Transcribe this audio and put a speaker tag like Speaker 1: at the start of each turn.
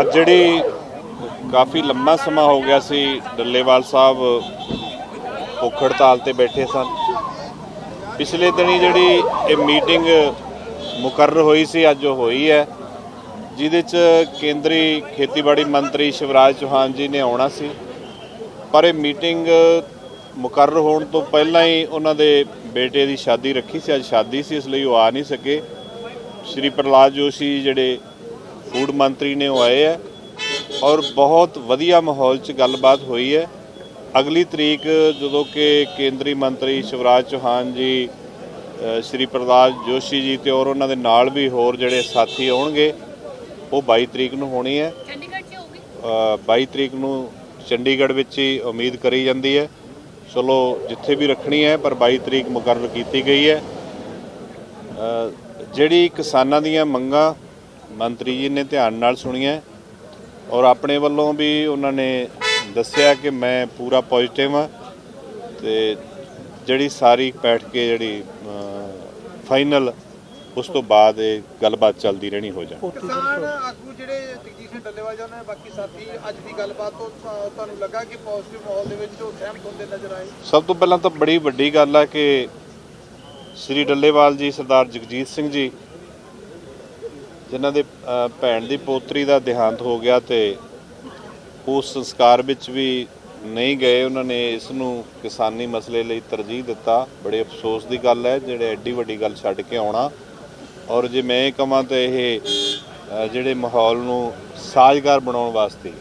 Speaker 1: ਅੱਜ ਜਿਹੜੀ ਕਾਫੀ ਲੰਮਾ ਸਮਾਂ ਹੋ ਗਿਆ ਸੀ, ਡੱਲੇਵਾਲ ਸਾਹਿਬ ਭੁੱਖ ਹੜਤਾਲ ਤੇ ਬੈਠੇ ਸਨ। ਪਿਛਲੇ ਦਿਨੀ ਜਿਹੜੀ ਇਹ ਮੀਟਿੰਗ ਮੁਕਰਰ ਹੋਈ ਸੀ, ਅੱਜ ਉਹ ਹੋਈ ਹੈ। ਜਿਹਦੇ ਚ ਕੇਂਦਰੀ ਖੇਤੀਬਾੜੀ ਮੰਤਰੀ ਸ਼ਿਵਰਾਜ ਚੌਹਾਨ ਜੀ ਨੇ ਆਉਣਾ ਸੀ। ਪਰ ਇਹ ਮੀਟਿੰਗ ਮੁਕਰਰ ਹੋਣ ਤੋਂ ਪਹਿਲਾਂ ਹੀ ਉਹਨਾਂ ਦੇ ਬੇਟੇ ਦੀ ਸ਼ਾਦੀ ਰੱਖੀ ਸੀ। ਅੱਜ ਸ਼ਾਦੀ ਸੀ, ਇਸ ਲਈ ਉਹ ਆ ਨਹੀਂ ਸਕੇ। ਸ਼੍ਰੀ ਪ੍ਰਹਲਾਦ ਜੋਸ਼ੀ ਜਿਹੜੇ ਫੂਡ ਮੰਤਰੀ ਨੇ ਉਹ ਆਏ ਹੈ ਔਰ ਬਹੁਤ ਵਧੀਆ ਮਾਹੌਲ 'ਚ ਗੱਲਬਾਤ ਹੋਈ ਹੈ। ਅਗਲੀ ਤਰੀਕ ਜਦੋਂ ਕਿ ਕੇਂਦਰੀ ਮੰਤਰੀ ਸ਼ਿਵਰਾਜ ਚੌਹਾਨ ਜੀ ਸ਼੍ਰੀ ਪ੍ਰਹਲਾਦ ਜੋਸ਼ੀ ਜੀ ਤੇ ਔਰ ਉਹਨਾਂ ਦੇ ਨਾਲ ਵੀ ਹੋਰ ਜਿਹੜੇ ਸਾਥੀ ਆਉਣਗੇ ਉਹ 22 ਤਰੀਕ ਨੂੰ ਹੋਣੀ ਹੈ।
Speaker 2: ਚੰਡੀਗੜ੍ਹ 'ਚ ਹੋਊਗੀ?
Speaker 1: ਅ, 22 ਤਰੀਕ ਨੂੰ ਚੰਡੀਗੜ੍ਹ ਵਿੱਚ ਹੀ ਉਮੀਦ ਕਰੀ ਜਾਂਦੀ ਹੈ। ਚਲੋ ਜਿੱਥੇ ਵੀ ਰੱਖਣੀ ਹੈ ਪਰ 22 ਤਰੀਕ ਮੁਕਰਰ ਕੀਤੀ ਗਈ ਹੈ। ਜਿਹੜੀ ਕਿਸਾਨਾਂ ਦੀਆਂ ਮੰਗਾਂ ਮੰਤਰੀ ਜੀ ਨੇ ਧਿਆਨ ਨਾਲ ਸੁਣੀਆਂ ਔਰ ਆਪਣੇ ਵੱਲੋਂ ਵੀ ਉਹਨਾਂ ਨੇ ਦੱਸਿਆ ਕਿ ਮੈਂ ਪੂਰਾ ਪੋਜ਼ਿਟਿਵ ਹਾਂ ਤੇ ਜਿਹੜੀ ਸਾਰੀ ਬੈਠ ਕੇ ਜਿਹੜੀ ਫਾਈਨਲ ਉਸ ਤੋਂ ਬਾਅਦ ਇਹ ਗੱਲਬਾਤ ਚੱਲਦੀ ਰਹਿਣੀ ਹੋ ਜਾਏ
Speaker 3: ਕਿਸਾਨ ਆਗੂ ਜਿਹੜੇ ਜਗਜੀਤ ਸਿੰਘ ਡੱਲੇਵਾਲ ਜੀ ਉਹਨਾਂ ਬਾਕੀ ਸਾਥੀ ਅੱਜ ਦੀ ਗੱਲਬਾਤ ਤੋਂ ਤੁਹਾ- ਤੁਹਾਨੂੰ ਲੱਗਾ ਕਿ ਪੋਜ਼ਿਟਿਵ ਮਾਹੌਲ ਦੇ ਵਿੱਚ ਉਹ ਸਹਿਮਤ ਹੁੰਦੇ ਨਜ਼ਰ ਆਏ?
Speaker 1: ਸਭ ਤੋਂ ਪਹਿਲਾਂ ਤਾਂ ਬੜੀ ਵੱਡੀ ਗੱਲ ਹੈ ਕਿ ਸ੍ਰੀ ਡੱਲੇਵਾਲ ਜੀ, ਸਰਦਾਰ ਜਗਜੀਤ ਸਿੰਘ ਜੀ, ਜਿਨ੍ਹਾਂ ਦੇ ਭੈਣ ਦੀ ਪੋਤਰੀ ਦਾ ਦੇਹਾਂਤ ਹੋ ਗਿਆ ਤੇ ਉਸ ਸੰਸਕਾਰ ਵਿੱਚ ਵੀ ਨਹੀਂ ਗਏ, ਉਹਨਾਂ ਨੇ ਇਸ ਨੂੰ ਕਿਸਾਨੀ ਮਸਲੇ ਲਈ ਤਰਜੀਹ ਦਿੱਤਾ। ਬੜੇ ਅਫਸੋਸ ਦੀ ਗੱਲ ਹੈ, ਜਿਹੜੇ ਐਡੀ ਵੱਡੀ ਗੱਲ ਛੱਡ ਕੇ ਆਉਣਾ। ਔਰ ਜੇ ਮੈਂ ਇਹ ਕਹਾਂ ਤਾਂ ਇਹ ਜਿਹੜੇ ਮਾਹੌਲ ਨੂੰ ਸਾਜ਼ਗਾਰ ਬਣਾਉਣ ਵਾਸਤੇ